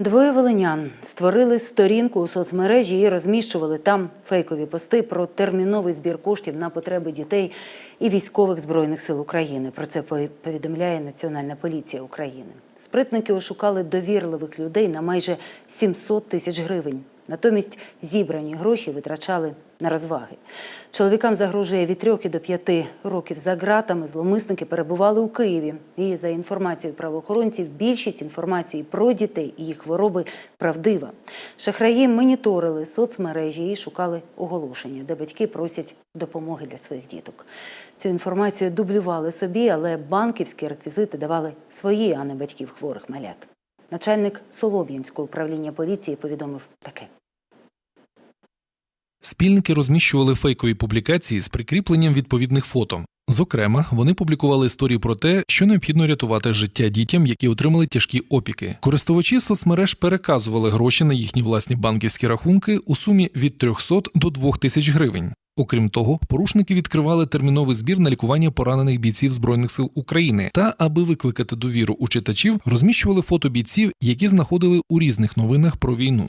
Двоє волинян створили сторінку у соцмережі і розміщували там фейкові пости про терміновий збір коштів на потреби дітей і військових збройних сил України. Про це пов- повідомляє Національна поліція України. Спритники ошукали довірливих людей на майже 700 тисяч гривень. Натомість зібрані гроші витрачали на розваги. Чоловікам загрожує від 3 до 5 років за ґратами. Зломисники перебували у Києві. І за інформацією правоохоронців, більшість інформації про дітей і їх хвороби правдива. Шахраї моніторили соцмережі і шукали оголошення, де батьки просять допомоги для своїх діток. Цю інформацію дублювали собі, але банківські реквізити давали свої, а не батьків хворих малят. Начальник Солоб'янського управління поліції повідомив таке. Спільники розміщували фейкові публікації з прикріпленням відповідних фото. Зокрема, вони публікували історії про те, що необхідно рятувати життя дітям, які отримали тяжкі опіки. Користувачі соцмереж переказували гроші на їхні власні банківські рахунки у сумі від 300 до 2000 гривень. Окрім того, порушники відкривали терміновий збір на лікування поранених бійців збройних сил України та, аби викликати довіру у читачів, розміщували фото бійців, які знаходили у різних новинах про війну.